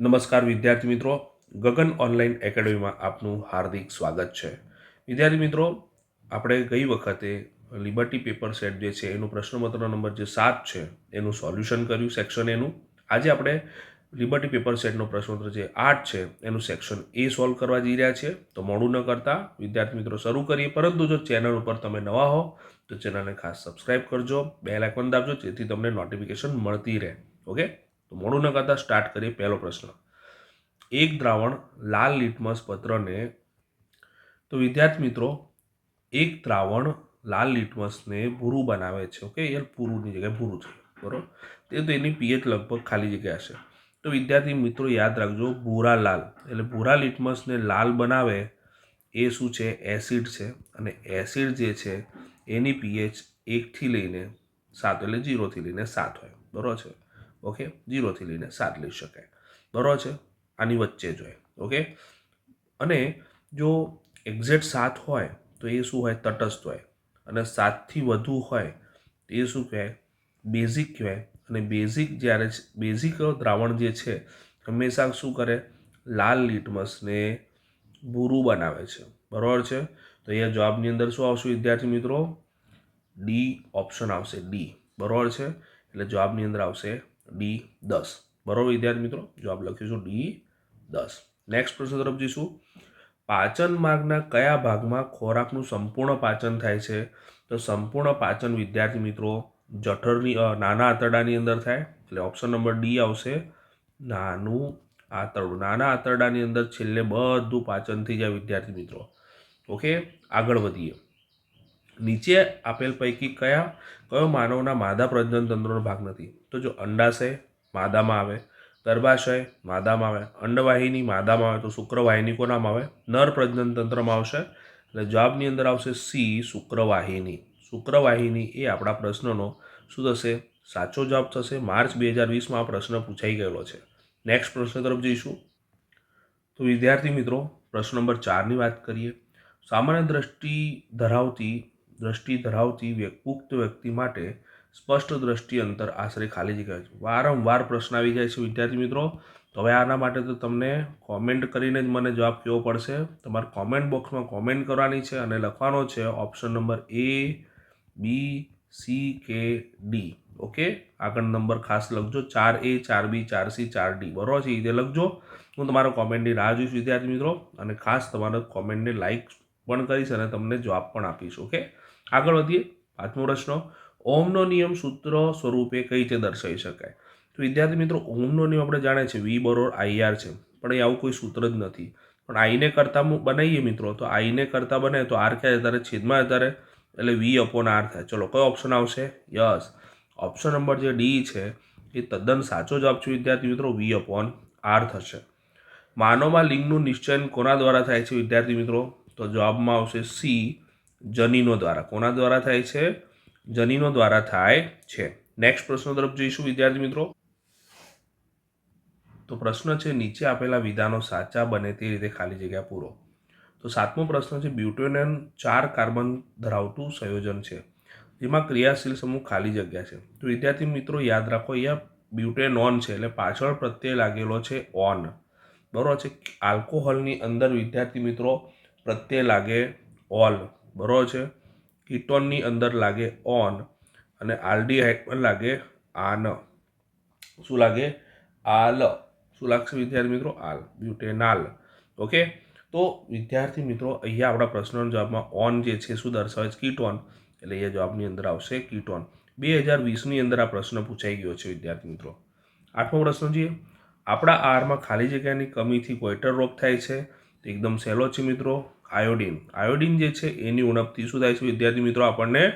નમસ્કાર વિદ્યાર્થી મિત્રો. ગગન ઓનલાઈન એકેડમીમાં આપનું હાર્દિક સ્વાગત છે. વિદ્યાર્થી મિત્રો, આપણે ગઈ વખતે લિબર્ટી પેપર સેટ જે છે, એનું પ્રશ્નપત્ર નંબર જે સાત છે, એનું સોલ્યુશન કર્યું સેક્શન એનું. આજે આપણે લિબર્ટી પેપર સેટનો પ્રશ્નોત્તર જે આઠ છે, એનું સેક્શન એ સોલ્વ કરવા જઈ રહ્યા છીએ. તો મોડું ન કરતા, વિદ્યાર્થી મિત્રો, શરૂ કરીએ. પરંતુ જો ચેનલ ઉપર તમે નવા હો, તો ચેનલને ખાસ સબસ્ક્રાઇબ કરજો. બે લાઇકન દાબજો, જેથી તમને નોટિફિકેશન મળતી રહે. ઓકે તો મોડું ન કરતા સ્ટાર્ટ કરીએ પહેલો પ્રશ્ન. એક દ્રાવણ લાલ લિટમસ પત્રને તો વિદ્યાર્થી મિત્રો, એક દ્રાવણ લાલ લિટમસને ભૂરું બનાવે છે ઓકે એ પૂરુંની જગ્યાએ ભૂરું છે, બરોબર? તે તો એની પીએચ લગભગ ખાલી જગ્યા હશે. તો વિદ્યાર્થી મિત્રો યાદ રાખજો, ભૂરા લાલ, એટલે ભૂરા લિટમસને લાલ બનાવે એ શું છે? એસિડ છે, અને એસિડ જે છે, એની પીએચ એકથી લઈને સાત, એટલે જીરોથી લઈને સાત હોય, બરોબર છે? ઓકે? જીરોથી લઈને સાત લઈ શકાય. બરોબર છે? આની વચ્ચે જ હોય. ઓકે? અને જો એક્ઝેક્ટ સાત હોય, તો એ શું હોય? તટસ્થ હોય. અને સાતથી વધુ હોય, તો એ શું કહેવાય? બેઝિક કહેવાય. અને બેઝિક જ્યારે બેઝિક દ્રાવણ જે છે, હંમેશા શું કરે? લાલ લિટમસને ભૂરું બનાવે છે. બરાબર છે? તો અહીંયા જવાબની અંદર શું આવશે વિદ્યાર્થી મિત્રો? ડી ઓપ્શન આવશે. ડી. બરાબર છે? એટલે જવાબની અંદર આવશે ડી દસ. બરાબર વિદ્યાર્થી મિત્રો? જવાબ લખીશું ડી દસ. નેક્સ્ટ પ્રશ્ન તરફ જઈશું. પાચન માર્ગના કયા ભાગમાં ખોરાકનું સંપૂર્ણ પાચન થાય છે? તો સંપૂર્ણ પાચન વિદ્યાર્થી મિત્રો, જઠરની નાના આંતરડાની અંદર થાય, એટલે ઓપ્શન નંબર ડી આવશે. નાનું આંતરડું. નાના આંતરડાની અંદર છેલ્લે બધું પાચન થઈ જાય વિદ્યાર્થી મિત્રો. ઓકે આગળ વધીએ. નીચે આપેલ પૈકી કયા, કયો માનવના માદા પ્રજનન તંત્રનો ભાગ નથી? તો જો અંડાશય માદામાં આવે, ગર્ભાશય માદામાં આવે, અંડવાહિની માદામાં આવે, તો શુક્રવાહિની કોનામાં આવે? નર પ્રજનન તંત્રમાં આવશે. એટલે જવાબની અંદર આવશે સી, શુક્રવાહિની. શુક્રવાહિની એ આપણા પ્રશ્નનો શું થશે? સાચો જવાબ થશે. માર્ચ બે હજાર વીસમાં આ પ્રશ્ન પૂછાઈ ગયેલો છે. નેક્સ્ટ પ્રશ્ન તરફ જઈશું. તો વિદ્યાર્થી મિત્રો, પ્રશ્ન નંબર ચારની વાત કરીએ. સામાન્ય દ્રષ્ટિ ધરાવતી દ્રષ્ટિ ધરાવતી પુખ્ત વ્યક્તિ માટે સ્પષ્ટ દ્રષ્ટિ અંતર આશરે ખાલી જગ્યા છે. વારંવાર પ્રશ્ન આવી જાય છે વિદ્યાર્થી મિત્રો. તો હવે આના માટે તો તમને કોમેન્ટ કરીને જ મને જવાબ કહેવો પડશે. તમારે કોમેન્ટ બોક્સમાં કોમેન્ટ કરવાની છે અને લખવાનો છે option number A B C કે ડી ઓકે આગળ નંબર ખાસ લખજો. ચાર એ ચાર બી ચાર સી ચાર ડી બરોબર છે? એ રીતે લખજો. હું તમારા કોમેન્ટની રાહ જોઈશ વિદ્યાર્થી મિત્રો. અને ખાસ તમારા કોમેન્ટને લાઇક પણ કરીશ અને તમને જવાબ પણ આપીશ, ઓકે? આગળ વધીએ, પાંચમો પ્રશ્ન ઓમનો નિયમ સૂત્ર સ્વરૂપે કઈ રીતે દર્શાવી શકાય? તો વિદ્યાર્થી મિત્રો ઓમનો નિયમ આપણે જાણે છે વી બરોબર આઈઆર છે, પણ એ આવું કોઈ સૂત્ર જ નથી. પણ આઈને કરતાં બનાવીએ મિત્રો, તો આઈને કરતાં બને તો આર ક્યાં જતા છેદમાં જતા એટલે વી અપોન આર થાય. ચલો, કયો ઓપ્શન આવશે? યસ. ઓપ્શન નંબર જે ડી છે, એ તદ્દન સાચો જવાબ છે વિદ્યાર્થી મિત્રો, વી અપોન આર થશે. માનવમાં લિંગનું નિશ્ચયન કોના દ્વારા થાય છે વિદ્યાર્થી મિત્રો? તો જવાબમાં આવશે સી, જનીનો દ્વારા. કોના દ્વારા થાય છે? જનીનો દ્વારા થાય છે. નેક્સ્ટ પ્રશ્ન તરફ જઈશું, વિદ્યાર્થી મિત્રો. તો પ્રશ્ન છે, નીચે આપેલા વિધાનો સાચા બને તે રીતે ખાલી જગ્યા પૂરો. તો સાતમો પ્રશ્ન છે બ્યુટેનન ચાર કાર્બન ધરાવતું સંયોજન છે. જેમાં ક્રિયાશીલ સમૂહ ખાલી જગ્યા છે. તો વિદ્યાર્થી મિત્રો, યાદ રાખો, અહીંયા બ્યુટેનોન છે, એટલે પાછળ પ્રત્યય લાગેલો છે ઓન. બરોબર છે? આલ્કોહોલની અંદર વિદ્યાર્થી મિત્રો પ્રત્યય લાગે ઓલ બરોબર છે? કીટોનની અંદર લાગે ઓન અને આલ્ડીહાઇડ પણ લાગે આન શું લાગે? આલ. શું લાગશે વિદ્યાર્થી મિત્રો? આલ. બ્યુટેનાલ. ઓકે તો વિદ્યાર્થી મિત્રો, અહીંયા આપણા પ્રશ્નના જવાબમાં ઓન જે છે, શું દર્શાવે છે? કીટોન. એટલે એ જવાબની અંદર આવશે કીટોન. બે હજાર વીસની અંદર આ પ્રશ્ન પૂછાઈ ગયો છે વિદ્યાર્થી મિત્રો. આઠમો પ્રશ્ન જોઈએ. આપણા આહારમાં ખાલી જગ્યાની કમીથી કોઈટર રોગ થાય છે? એકદમ સહેલો છે મિત્રો, આયોડિન. આયોડિન જે છે, એની ઉણપથી શું થાય છે, વિદ્યાર્થી મિત્રો, આપણને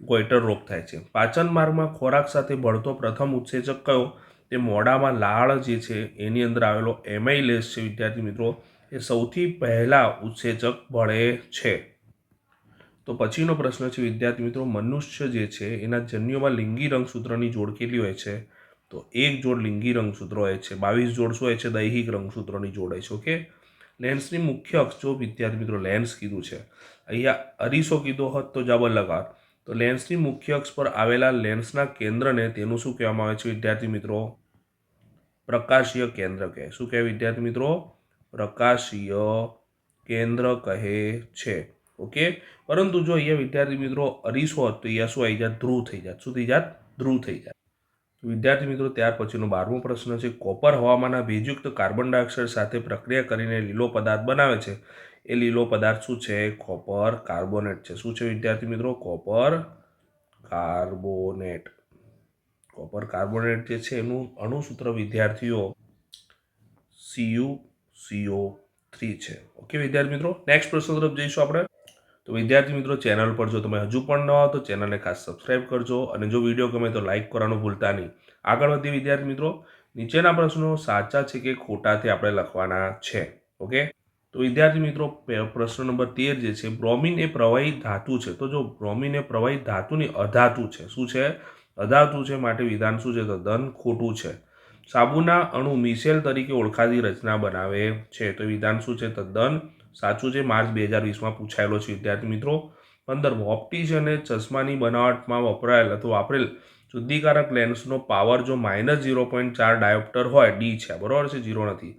ગોઈટર રોગ થાય છે. પાચન માર્ગમાં ખોરાક સાથે ભળતો પ્રથમ ઉત્સેચક કયો? તે મોડામાં લાળ જે છે, એની અંદર આવેલો એમાઇલેસ છે, વિદ્યાર્થી મિત્રો. એ સૌથી પહેલાં ઉત્સેચક ભળે છે. તો પછીનો પ્રશ્ન છે, વિદ્યાર્થી મિત્રો, મનુષ્ય જે છે, એના જન્યુમાં લિંગી રંગસૂત્રની જોડ કેટલી હોય છે? તો એક જોડ લિંગી રંગસૂત્ર હોય છે, બાવીસ જોડ શું હોય છે, દૈહિક રંગસૂત્રોની જોડ હોય છે, ઓકે? લેન્સની મુખ્ય અક્ષ જો વિદ્યાર્થી મિત્રો લેન્સ કીધું છે. અહીંયા અરીસો કીધો હોત તો જવાબ લગાડ તો લેન્સની મુખ્ય અક્ષ પર આવેલા લેન્સના કેન્દ્રને તેનું શું કહેવામાં આવે છે વિદ્યાર્થી મિત્રો? પ્રકાશીય કેન્દ્ર કહે. શું કહે વિદ્યાર્થી મિત્રો? પ્રકાશીય કેન્દ્ર કહે છે. ઓકે? પરંતુ જો અહીંયા વિદ્યાર્થી મિત્રો અરીસો હોત તો અહીંયા શું આવી જાત? ધ્રુવ થઈ જાત. શું થઈ જાત? ધ્રુવ થઈ જાત. વિદ્યાર્થી મિત્રો, ત્યાર પછીનો બારમો પ્રશ્ન છે, કોપર હવામાંના ભેજયુક્ત કાર્બન ડાયોક્સાઇડ સાથે પ્રક્રિયા કરીને લીલો પદાર્થ બનાવે છે. એ લીલો પદાર્થ શું છે? કોપર કાર્બોનેટ છે. શું છે વિદ્યાર્થી મિત્રો? Copper carbonate. કોપર કાર્બોનેટ જે છે, એનું અણુસૂત્ર વિદ્યાર્થીઓ સીયુ સીઓ થ્રી છે. ઓકે વિદ્યાર્થી મિત્રો, નેક્સ્ટ પ્રશ્ન તરફ જઈશું આપણે. તો વિદ્યાર્થી મિત્રો, ચેનલ પર જો તમે હજુ પણ ન હો તો ચેનલને ખાસ સબસ્ક્રાઇબ કરજો અને જો વીડિયો ગમે તો લાઇક કરવાનું ભૂલતા નહીં. આગળ વધીએ વિદ્યાર્થી મિત્રો, નીચેના પ્રશ્નો સાચા છે કે ખોટાથી આપણે લખવાના છે, ઓકે? તો વિદ્યાર્થી મિત્રો પ્રશ્ન નંબર તેર જે છે, બ્રોમિન એ પ્રવાહી ધાતુ છે. તો જો બ્રોમિન એ પ્રવાહી ધાતુની અધાતુ છે, શું છે? અધાતુ છે માટે વિધાન શું છે? તદ્દન ખોટું છે. સાબુના અણુ મિસેલ તરીકે ઓળખાતી રચના બનાવે છે. તો વિધાન શું છે? તદ્દન સાચું છે, માર્ચ બે હજાર વીસમાં પૂછાયેલો છે. વિદ્યાર્થી મિત્રો, પંદરમો ઓપ્ટિશ અને ચશ્માની બનાવટમાં વપરાયેલ અથવા વાપરેલ શુદ્ધિકારક લેન્સનો પાવર જો માઇનસ ઝીરો પોઈન્ટ ચાર ડાયોપ્ટર હોય, ડી છે, બરાબર છે, ઝીરો નથી,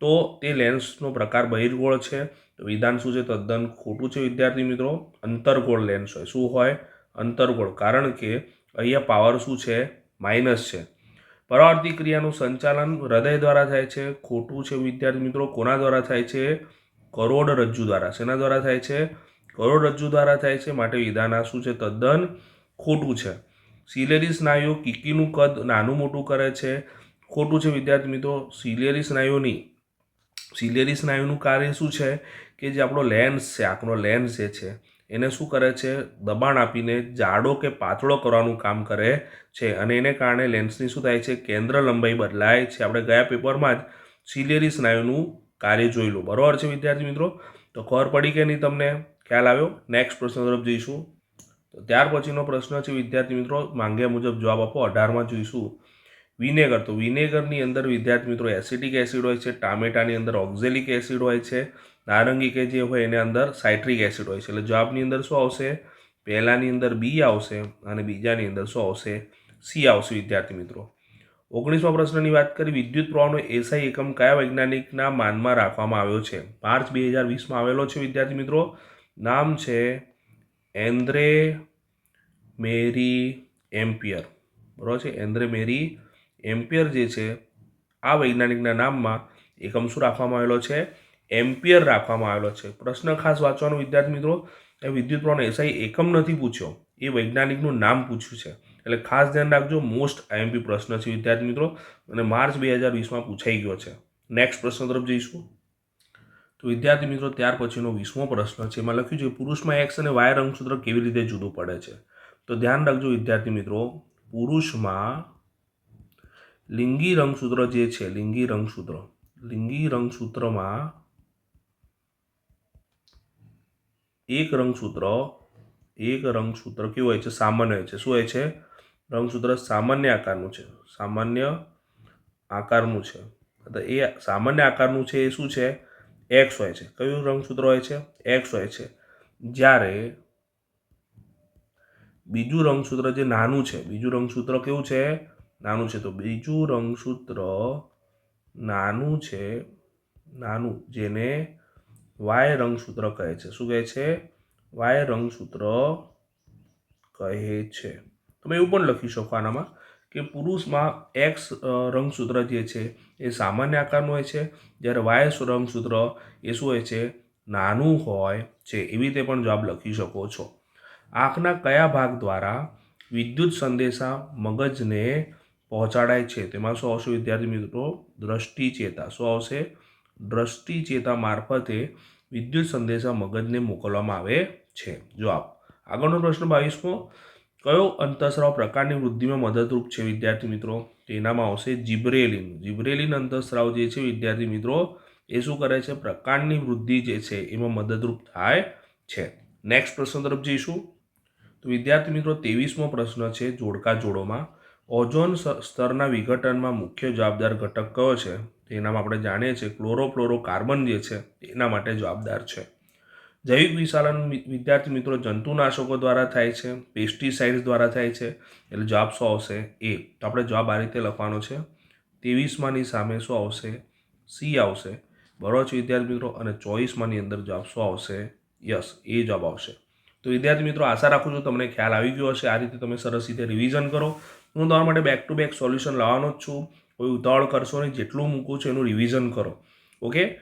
તો તે લેન્સનો પ્રકાર બહિર્ગોળ છે. તો વિધાન શું છે? તદ્દન ખોટું છે વિદ્યાર્થી મિત્રો. અંતરગોળ લેન્સ હોય. શું હોય? અંતરગોળ. કારણ કે અહીંયા પાવર શું છે? માઇનસ છે. પરાવર્તી ક્રિયાનું સંચાલન હૃદય દ્વારા થાય છે. ખોટું છે વિદ્યાર્થી મિત્રો, કોના દ્વારા થાય છે? કરોડરજ્જુ દ્વારા. શેના દ્વારા થાય છે? કરોડરજ્જુ દ્વારા થાય છે. માટે વિધાન આ શું છે? તદ્દન ખોટું છે. સિલેરી સ્નાયુઓ કીકીનું કદ નાનું મોટું કરે છે. ખોટું છે વિદ્યાર્થી મિત્રો. સિલેરી સ્નાયુની સિલેરી સ્નાયુનું કાર્ય શું છે? કે જે આપણો લેન્સ છે આપણો લેન્સ જે છે, એને શું કરે છે? દબાણ આપીને જાડો કે પાતળો કરવાનું કામ કરે છે. અને એને કારણે લેન્સની શું થાય છે? કેન્દ્ર લંબાઈ બદલાય છે. આપણે ગયા પેપરમાં જ સિલેરી સ્નાયુનું કાર્ય લો. બરાબર છે વિદ્યાર્થી મિત્રો? તો ખબર પડી કે નહીં તમને? ખ્યાલ આવ્યો? નેક્સ્ટ પ્રશ્ન તરફ જઈશું. તો ત્યાર પછીનો પ્રશ્ન છે વિદ્યાર્થી મિત્રો, માંગ્યા મુજબ જવાબ આપો. અઢારમાં જોઈશું. વિનેગર. તો વિનેગરની અંદર વિદ્યાર્થી મિત્રો એસિટિક એસિડ હોય છે, ટામેટાની અંદર ઓક્ઝેલિક એસિડ હોય છે, નારંગી કે જે હોય એની અંદર સાઇટ્રિક એસિડ હોય છે. એટલે જવાબની અંદર શું આવશે? પહેલાંની અંદર બી આવશે અને બીજાની અંદર શું આવશે? સી આવશે વિદ્યાર્થી મિત્રો. ઓગણીસમા પ્રશ્નની વાત કરી, વિદ્યુત પ્રવાહનો એસઆઈ એકમ કયા વૈજ્ઞાનિકના માનમાં રાખવામાં આવ્યો છે? માર્ચ બે હજાર વીસમાં આવેલો છે, વિદ્યાર્થી મિત્રો. નામ છે એન્દ્રે મેરી એમ્પિયર. બરાબર છે? એન્દ્રે મેરી એમ્પિયર જે છે, આ વૈજ્ઞાનિકના નામમાં એકમ શું રાખવામાં આવેલો છે? એમ્પિયર રાખવામાં આવેલો છે. પ્રશ્ન ખાસ વાંચવાનો, વિદ્યાર્થી મિત્રો. એ વિદ્યુત પ્રવાહનો એસઆઈ એકમ નથી પૂછ્યો. એ વૈજ્ઞાનિકનું નામ પૂછ્યું છે. એટલે ખાસ ધ્યાન રાખજો મોસ્ટ આઈએમપી પ્રશ્ન છે વિદ્યાર્થી મિત્રો, અને માર્ચ બે હજાર વીસમાં પૂછાઈ ગયો છે. નેક્સ્ટ પ્રશ્ન તરફ જઈશું. તો વિદ્યાર્થી મિત્રો, ત્યાર પછીનો વીસમો પ્રશ્ન છે. એમાં લખ્યું છે, પુરુષમાં એક્સ અને વાય રંગસૂત્ર કેવી રીતે જુદું પડે છે? તો ધ્યાન રાખજો વિદ્યાર્થી મિત્રો, પુરુષમાં લિંગી રંગસૂત્ર જે છે, લિંગી રંગસૂત્ર, લિંગી રંગસૂત્રમાં એક રંગસૂત્ર એક રંગસૂત્ર કેવું હોય છે? સામાન્ય હોય છે. શું હોય છે? રંગસૂત્ર સામાન્ય આકારનું છે. સામાન્ય આકારનું છે. તો એ સામાન્ય આકારનું છે એ શું છે? એક્સ હોય છે. કયું રંગસૂત્ર હોય છે? એક્સ હોય છે. જ્યારે બીજું રંગસૂત્ર જે નાનું છે, બીજું રંગસૂત્ર કેવું છે? નાનું છે. તો બીજું રંગસૂત્ર નાનું છે, નાનું, જેને વાય રંગસૂત્ર કહે છે. શું કહે છે? વાય રંગસૂત્ર કહે છે. તમે એવું પણ લખી શકો આનામાં કે પુરુષમાં એક્સ રંગસૂત્ર જે છે એ સામાન્ય આકારનું હોય છે. જ્યારે વાય રંગસૂત્ર એ શું હોય છે? નાનું હોય છે. એવી રીતે પણ જવાબ લખી શકો છો. આંખના કયા ભાગ દ્વારા વિદ્યુત સંદેશા મગજને પહોંચાડાય છે? તેમાં શું આવશે વિદ્યાર્થી મિત્રો? દ્રષ્ટિ ચેતા. શું આવશે? દ્રષ્ટિ ચેતા મારફતે વિદ્યુત સંદેશા મગજને મોકલવામાં આવે છે. જવાબ આગળનો પ્રશ્ન બાવીસમો કયો અંતઃસ્રાવ પ્રકારની વૃદ્ધિમાં મદદરૂપ છે વિદ્યાર્થી મિત્રો? તેનામાં આવશે જીબ્રેલિન. જીબ્રેલિન અંતઃસ્રાવ જે છે વિદ્યાર્થી મિત્રો, એ શું કરે છે? પ્રકાંડની વૃદ્ધિ જે છે એમાં મદદરૂપ થાય છે. નેક્સ્ટ પ્રશ્ન તરફ જઈશું. તો વિદ્યાર્થી મિત્રો, ત્રેવીસમો પ્રશ્ન છે જોડકા જોડોમાં ઓઝોન સ્તરના વિઘટનમાં મુખ્ય જવાબદાર ઘટક કયો છે? તેનામાં આપણે જાણીએ છીએ ક્લોરોફ્લોરો કાર્બન જે છે એના માટે જવાબદાર છે. જૈવિક વિશાલન વિદ્યાર્થી મિત્રો જંતુનાશકો દ્વારા થાય છે, પેસ્ટિસાઇડ્સ દ્વારા થાય છે, એટલે જવાબ શું આવશે? એ. તો આપણે જવાબ આ રીતે લખવાનો છે. ત્રેવીસમાંની સામે શું આવશે? સી આવશે. બરોબર છે વિદ્યાર્થી મિત્રો? અને ચોવીસમાંની અંદર જવાબ શું આવશે? યસ, એ જવાબ આવશે. તો વિદ્યાર્થી મિત્રો, આશા રાખું છું તમને ખ્યાલ આવી ગયો હશે. આ રીતે તમે સરસ રીતે રિવિઝન કરો. હું તમારા માટે બેક ટુ બેક સોલ્યુશન લાવવાનો જ છું. કોઈ ઉતાવળ કરશો નહીં. જેટલું મૂકું છું એનું રિવિઝન કરો. ઓકે